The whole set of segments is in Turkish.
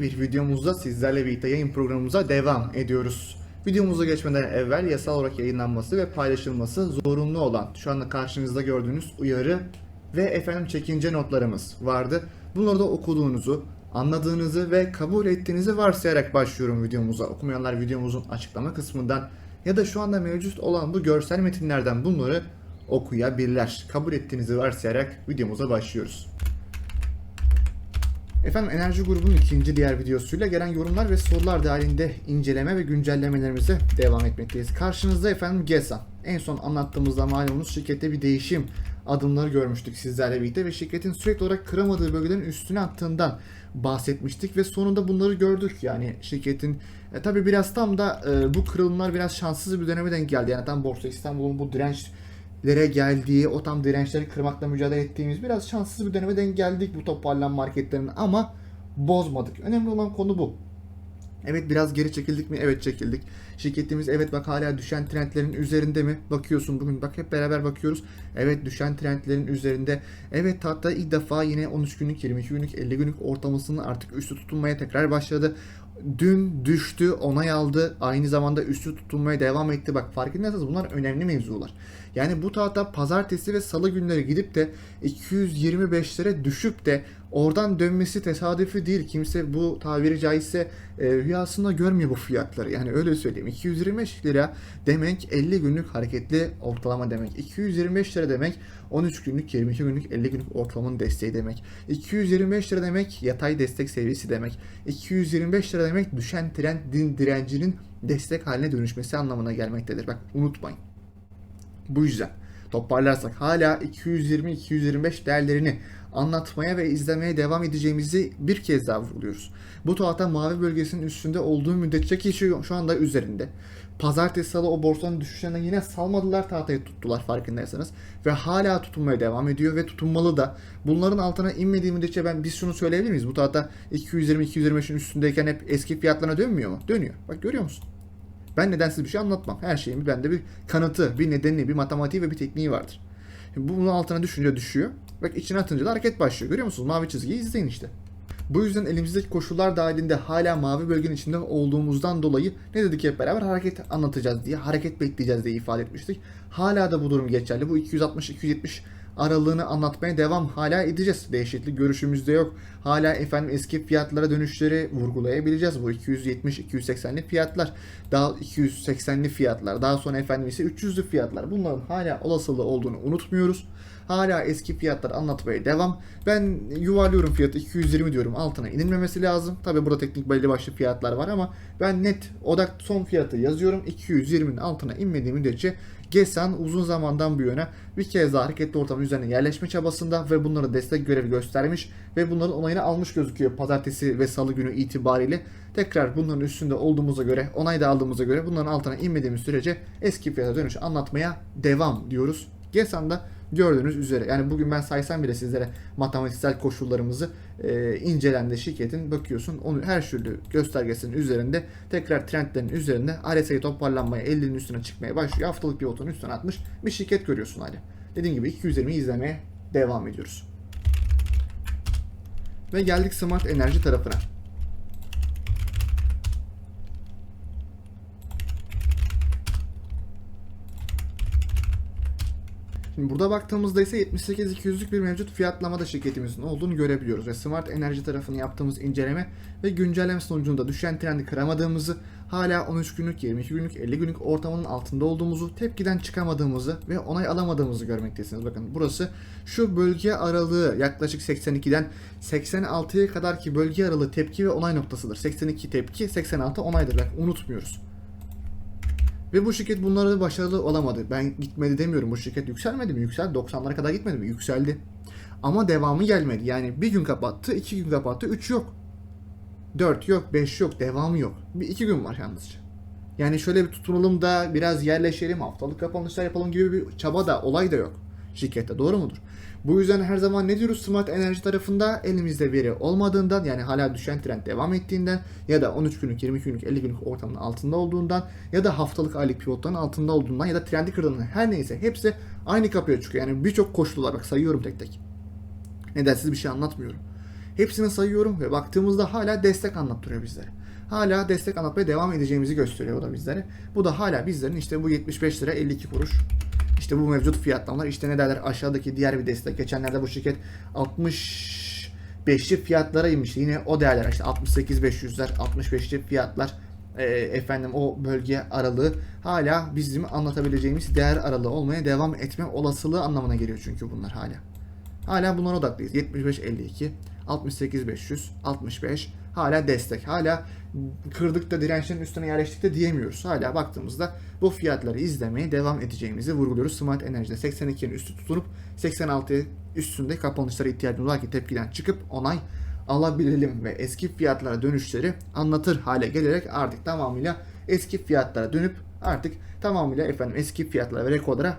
Bir videomuzda sizlerle birlikte yayın programımıza devam ediyoruz. Videomuza geçmeden evvel yasal olarak yayınlanması ve paylaşılması zorunlu olan şu anda karşınızda gördüğünüz uyarı ve efendim çekince notlarımız vardı. Bunları da okuduğunuzu, anladığınızı ve kabul ettiğinizi varsayarak başlıyorum videomuza. Okumayanlar videomuzun açıklama kısmından ya da şu anda mevcut olan bu görsel metinlerden bunları okuyabilirler. Kabul ettiğinizi varsayarak videomuza başlıyoruz. Efendim Enerji grubunun ikinci diğer videosuyla gelen yorumlar ve sorular dahilinde inceleme ve güncellemelerimize devam etmekteyiz. Karşınızda efendim GESAN. En son anlattığımızda malumunuz şirkette bir değişim adımları görmüştük sizlerle birlikte ve şirketin sürekli olarak kıramadığı bölgelerin üstüne attığından bahsetmiştik ve sonunda bunları gördük. Yani şirketin e, tabi biraz tam da e, bu kırılımlar biraz şanssız bir döneme denk geldi. Yani tam Borsa İstanbul'un bu direnç lere geldiği, o tam dirençleri kırmakla mücadele ettiğimiz biraz şanssız bir döneme denk geldik bu toparlanma hareketlerinin ama bozmadık. Önemli olan konu bu. Evet biraz geri çekildik mi? Evet çekildik. Şirketimiz evet bak hala düşen trendlerin üzerinde mi? Bakıyorsun bugün bak hep beraber bakıyoruz. Evet düşen trendlerin üzerinde. Evet hatta ilk defa yine 13 günlük, 22 günlük, 50 günlük ortalamasının artık üstü tutulmaya tekrar başladı. Dün düştü, onay aldı. Aynı zamanda üstü tutulmaya devam etti. Bak farkındaysanız bunlar önemli mevzular. Yani bu tahta pazartesi ve salı günleri gidip de 225'lere düşüp de oradan dönmesi tesadüfi değil. Kimse bu tabiri caizse e, rüyasında görmüyor bu fiyatları. Yani öyle söyleyeyim. 225 lira demek 50 günlük hareketli ortalama demek. 225 lira demek 13 günlük, 22 günlük, 50 günlük ortalamanın desteği demek. 225 lira demek yatay destek seviyesi demek. 225 lira demek düşen trendin direncinin destek haline dönüşmesi anlamına gelmektedir. Bak unutmayın. Bu yüzden toparlarsak hala 220-225 değerlerini anlatmaya ve izlemeye devam edeceğimizi bir kez daha vurguluyoruz. Bu tahta mavi bölgesinin üstünde olduğu müddetçe ki şu, anda üzerinde. Pazartesi salı o borsanın düşüşlerine yine salmadılar tahtayı tuttular farkındaysanız. Ve hala tutunmaya devam ediyor ve tutunmalı da. Bunların altına inmediği müddetçe ben biz şunu söyleyebilir miyiz? Bu tahta 220-225'in üstündeyken hep eski fiyatlarına dönmüyor mu? Dönüyor. Bak görüyor musun? Ben nedensiz bir şey anlatmam. Her şeyin bende bir kanıtı, bir nedeni, bir matematiği ve bir tekniği vardır. Bunun altına düşünce düşüyor. Bak içine atınca da hareket başlıyor. Görüyor musunuz? Mavi çizgiyi izleyin işte. Bu yüzden elimizdeki koşullar dahilinde hala mavi bölgenin içinde olduğumuzdan dolayı ne dedik hep beraber hareket anlatacağız diye, hareket bekleyeceğiz diye ifade etmiştik. Hala da bu durum geçerli. Bu 260-270 aralığını anlatmaya devam hala edeceğiz. Değişiklik görüşümüzde yok. Hala efendim eski fiyatlara dönüşleri vurgulayabileceğiz. Bu 270-280'li fiyatlar, daha 280'li fiyatlar, daha sonra efendim ise 300'lü fiyatlar. Bunların hala olasılığı olduğunu unutmuyoruz. Hala eski fiyatlar anlatmaya devam. Ben yuvarlıyorum fiyatı 220 diyorum. Altına inilmemesi lazım. Tabi burada teknik belli başlı fiyatlar var ama ben net odak son fiyatı yazıyorum. 220'nin altına inmediği müddetçe GESAN uzun zamandan bu yana bir kez daha hareketli ortamın üzerine yerleşme çabasında ve bunlara destek görevi göstermiş ve bunların onayını almış gözüküyor pazartesi ve salı günü itibariyle. Tekrar bunların üstünde olduğumuza göre, onay da aldığımıza göre bunların altına inmediğimiz sürece eski fiyata dönüş anlatmaya devam diyoruz. GESAN'da gördüğünüz üzere yani bugün ben saysam bile sizlere matematiksel koşullarımızı e, incelendi şirketin bakıyorsun onu her türlü göstergesinin üzerinde tekrar trendlerin üzerinde RSI toparlanmaya 50'nin üstüne çıkmaya başlıyor. Haftalık bir otonun üstüne atmış bir şirket görüyorsun hala. Dediğim gibi 220'yi izlemeye devam ediyoruz. Ve geldik Smart Enerji tarafına. Şimdi burada baktığımızda ise 78-200'lük bir mevcut fiyatlamada şirketimizin olduğunu görebiliyoruz. Ve Smart Enerji tarafını yaptığımız inceleme ve güncelleme sonucunda düşen trendi kıramadığımızı, hala 13 günlük, 22 günlük, 50 günlük ortamının altında olduğumuzu, tepkiden çıkamadığımızı ve onay alamadığımızı görmektesiniz. Bakın burası şu bölge aralığı yaklaşık 82'den 86'ya kadar ki bölge aralığı tepki ve onay noktasıdır. 82 tepki, 86 onaydır. Bak unutmuyoruz. Ve bu şirket bunları başarılı olamadı. Ben gitmedi demiyorum. Bu şirket yükselmedi mi? Yükseldi. 90'lara kadar gitmedi mi? Yükseldi. Ama devamı gelmedi. Yani bir gün kapattı, iki gün kapattı, üç yok. Dört yok, beş yok, devamı yok. Bir iki gün var yalnızca. Yani şöyle bir tutunalım da biraz yerleşelim, haftalık kapanışlar yapalım gibi bir çaba da, olay da yok şirkette. Doğru mudur? Bu yüzden her zaman ne diyoruz smart enerji tarafında elimizde veri olmadığından yani hala düşen trend devam ettiğinden ya da 13 günlük, 22 günlük, 50 günlük ortamın altında olduğundan ya da haftalık aylık pivotların altında olduğundan ya da trendi kırdığından her neyse hepsi aynı kapıya çıkıyor. Yani birçok koşullar bak sayıyorum tek tek. Nedensiz bir şey anlatmıyorum. Hepsini sayıyorum ve baktığımızda hala destek anlattırıyor bizlere. Hala destek anlatmaya devam edeceğimizi gösteriyor o da bizlere. Bu da hala bizlerin işte bu 75 lira 52 kuruş. İşte bu mevcut fiyatlamalar işte ne derler aşağıdaki diğer bir destek. Geçenlerde bu şirket 65'li fiyatlara inmişti. Yine o değerler işte 68 500'ler 65'li fiyatlar e, efendim o bölge aralığı hala bizim anlatabileceğimiz değer aralığı olmaya devam etme olasılığı anlamına geliyor çünkü bunlar hala. Hala bunlara odaklıyız. 75 52 68 500 65 hala destek. Hala kırdık da dirençlerin üstüne yerleştik de diyemiyoruz. Hala baktığımızda bu fiyatları izlemeye devam edeceğimizi vurguluyoruz. Smart Enerji'de 82'nin üstü tutunup 86 üstünde kapanışlara ihtiyacımız var ki tepkiden çıkıp onay alabilelim ve eski fiyatlara dönüşleri anlatır hale gelerek artık tamamıyla eski fiyatlara dönüp artık tamamıyla efendim eski fiyatlara ve rekorlara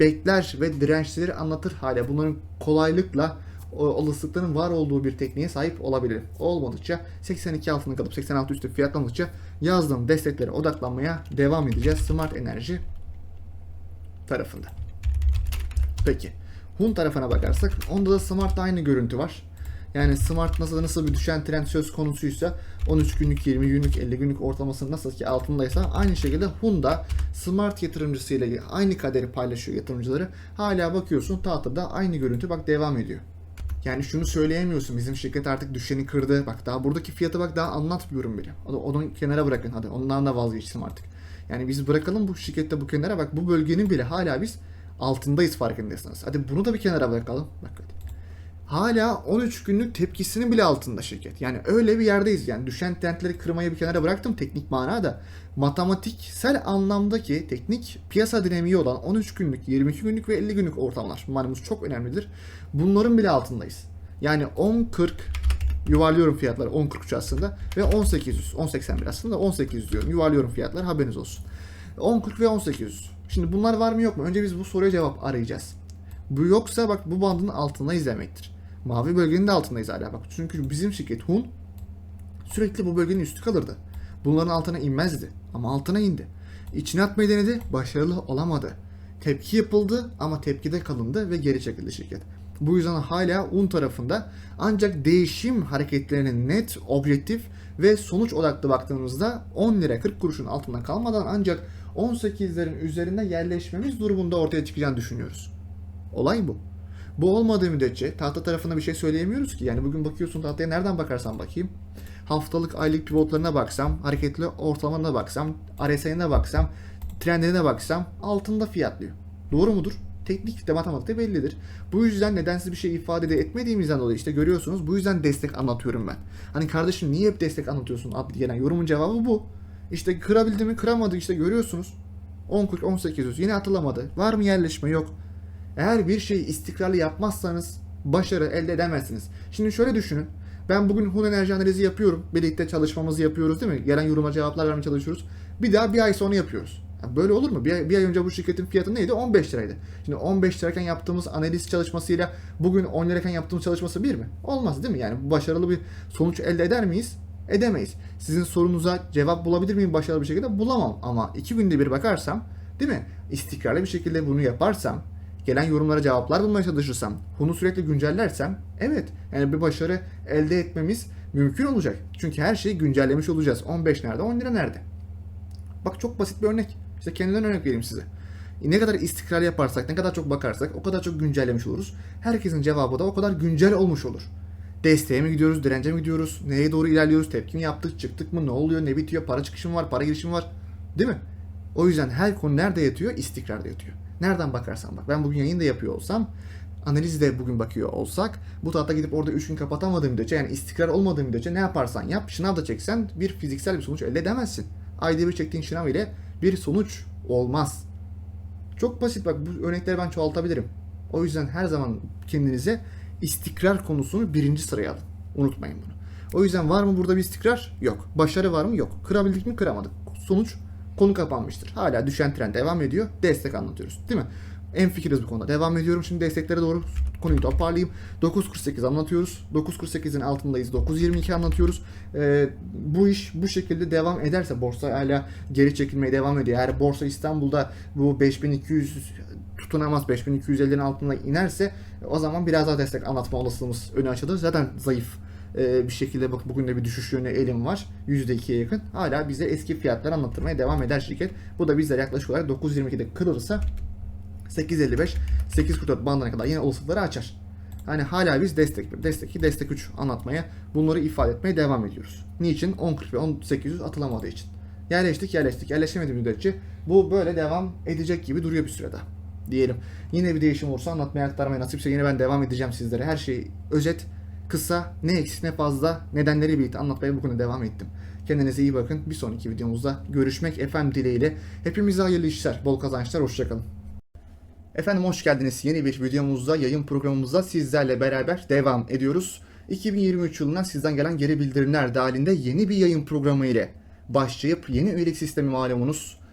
bekler ve dirençleri anlatır hale bunların kolaylıkla olasılıkların var olduğu bir tekniğe sahip olabilirim. Olmadıkça 82 altında kalıp 86 üstü fiyatlandıkça yazdığım desteklere odaklanmaya devam edeceğiz Smart Enerji tarafında. Peki. Hun tarafına bakarsak onda da Smart'ta aynı görüntü var. Yani Smart nasıl nasıl bir düşen trend söz konusuysa 13 günlük, 20 günlük, 50 günlük ortalamasının nasıl ki altındaysa aynı şekilde Honda Smart yatırımcısıyla aynı kaderi paylaşıyor yatırımcıları. Hala bakıyorsun tahtada aynı görüntü bak devam ediyor. Yani şunu söyleyemiyorsun bizim şirket artık düşeni kırdı. Bak daha buradaki fiyatı bak daha anlatmıyorum bile. Onu, onu kenara bırakın hadi ondan da vazgeçtim artık. Yani biz bırakalım bu şirkette bu kenara bak bu bölgenin bile hala biz altındayız farkındaysanız. Hadi bunu da bir kenara bırakalım. Bak hadi hala 13 günlük tepkisinin bile altında şirket. Yani öyle bir yerdeyiz. Yani düşen trendleri kırmayı bir kenara bıraktım teknik manada. Matematiksel anlamdaki teknik piyasa dinamiği olan 13 günlük, 22 günlük ve 50 günlük ortamlar. Malumuz çok önemlidir. Bunların bile altındayız. Yani 10.40 yuvarlıyorum fiyatları 10.43 aslında ve 1800 10.81 aslında 1800 diyorum yuvarlıyorum fiyatları haberiniz olsun 10.40 ve 1800 şimdi bunlar var mı yok mu önce biz bu soruya cevap arayacağız bu yoksa bak bu bandın altındayız demektir Mavi bölgenin de altındayız hala bak. Çünkü bizim şirket Hun sürekli bu bölgenin üstü kalırdı. Bunların altına inmezdi. Ama altına indi. İçine atmayı denedi. Başarılı olamadı. Tepki yapıldı ama tepkide kalındı ve geri çekildi şirket. Bu yüzden hala Un tarafında ancak değişim hareketlerinin net, objektif ve sonuç odaklı baktığımızda 10 lira 40 kuruşun altında kalmadan ancak 18'lerin üzerinde yerleşmemiz durumunda ortaya çıkacağını düşünüyoruz. Olay bu. Bu olmadığı müddetçe tahta tarafına bir şey söyleyemiyoruz ki. Yani bugün bakıyorsun tahtaya nereden bakarsan bakayım. Haftalık aylık pivotlarına baksam, hareketli ortalamalarına baksam, RSI'ne baksam, trendlerine baksam altında fiyatlıyor. Doğru mudur? Teknik de matematikte bellidir. Bu yüzden nedensiz bir şey ifade de etmediğimizden dolayı işte görüyorsunuz. Bu yüzden destek anlatıyorum ben. Hani kardeşim niye hep destek anlatıyorsun adlı gelen yorumun cevabı bu. İşte kırabildi mi kıramadı işte görüyorsunuz. 10 40 18 yine atılamadı. Var mı yerleşme yok. Eğer bir şeyi istikrarlı yapmazsanız başarı elde edemezsiniz. Şimdi şöyle düşünün. Ben bugün Hun enerji analizi yapıyorum. Birlikte çalışmamızı yapıyoruz değil mi? Gelen yoruma cevaplar vermeye çalışıyoruz. Bir daha bir ay sonra yapıyoruz. Yani böyle olur mu? Bir ay, bir ay önce bu şirketin fiyatı neydi? 15 liraydı. Şimdi 15 lirayken yaptığımız analiz çalışmasıyla bugün 10 lirayken yaptığımız çalışması bir mi? Olmaz değil mi? Yani başarılı bir sonuç elde eder miyiz? Edemeyiz. Sizin sorunuza cevap bulabilir miyim başarılı bir şekilde? Bulamam. Ama iki günde bir bakarsam değil mi? İstikrarlı bir şekilde bunu yaparsam gelen yorumlara cevaplar bulmaya çalışırsam, bunu sürekli güncellersem evet yani bir başarı elde etmemiz mümkün olacak. Çünkü her şeyi güncellemiş olacağız. 15 nerede 10 lira nerede? Bak çok basit bir örnek. İşte kendimden örnek vereyim size. Ne kadar istikrar yaparsak, ne kadar çok bakarsak o kadar çok güncellemiş oluruz. Herkesin cevabı da o kadar güncel olmuş olur. Desteğe mi gidiyoruz, dirence mi gidiyoruz, neye doğru ilerliyoruz, tepki mi yaptık, çıktık mı, ne oluyor, ne bitiyor, para çıkışı mı var, para girişi mi var? Değil mi? O yüzden her konu nerede yatıyor? İstikrarda yatıyor. Nereden bakarsan bak. Ben bugün yayın da yapıyor olsam analiz de bugün bakıyor olsak bu tahta gidip orada 3 gün kapatamadığım müddetçe yani istikrar olmadığım müddetçe ne yaparsan yap şınav da çeksen bir fiziksel bir sonuç elde edemezsin. Ayda bir çektiğin şınav ile bir sonuç olmaz. Çok basit bak bu örnekleri ben çoğaltabilirim. O yüzden her zaman kendinize istikrar konusunu birinci sıraya alın. Unutmayın bunu. O yüzden var mı burada bir istikrar? Yok. Başarı var mı? Yok. Kırabildik mi? Kıramadık. Sonuç Konu kapanmıştır. Hala düşen trend devam ediyor. Destek anlatıyoruz. Değil mi? En fikiriz bu konuda. Devam ediyorum. Şimdi desteklere doğru konuyu toparlayayım. 9.48 anlatıyoruz. 9.48'in altındayız. 9.22 anlatıyoruz. Ee, bu iş bu şekilde devam ederse borsa hala geri çekilmeye devam ediyor. Eğer borsa İstanbul'da bu 5200 tutunamaz 5250'nin altına inerse o zaman biraz daha destek anlatma olasılığımız öne açılır. Zaten zayıf e, bir şekilde bak bugün de bir düşüş yönü elim var. %2'ye yakın. Hala bize eski fiyatları anlatmaya devam eder şirket. Bu da bizler yaklaşık olarak 9.22'de kırılırsa 8.55 8.44 bandına kadar yine olasılıkları açar. Hani hala biz destek 1, destek 2, destek 3 anlatmaya bunları ifade etmeye devam ediyoruz. Niçin? 10.40 ve 10.800 atılamadığı için. Yerleştik yerleştik yerleşemedi müddetçe bu böyle devam edecek gibi duruyor bir sürede. Diyelim. Yine bir değişim olursa anlatmaya aktarmaya nasipse yine ben devam edeceğim sizlere. Her şey özet, kısa, ne eksik ne fazla nedenleri birlikte anlatmaya bugün devam ettim. Kendinize iyi bakın. Bir sonraki videomuzda görüşmek efendim dileğiyle. Hepimize hayırlı işler, bol kazançlar, hoşçakalın. Efendim hoş geldiniz. Yeni bir videomuzda, yayın programımızda sizlerle beraber devam ediyoruz. 2023 yılından sizden gelen geri bildirimler dahilinde yeni bir yayın programı ile başlayıp yeni üyelik sistemi malumunuz,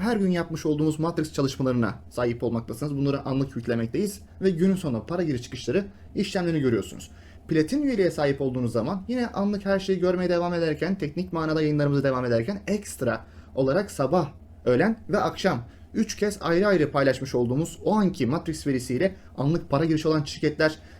Her gün yapmış olduğumuz Matrix çalışmalarına sahip olmaktasınız. Bunları anlık yüklemekteyiz ve günün sonunda para giriş çıkışları işlemlerini görüyorsunuz. Platin üyeliğe sahip olduğunuz zaman yine anlık her şeyi görmeye devam ederken, teknik manada yayınlarımıza devam ederken ekstra olarak sabah, öğlen ve akşam 3 kez ayrı ayrı paylaşmış olduğumuz o anki Matrix verisiyle anlık para girişi olan şirketler,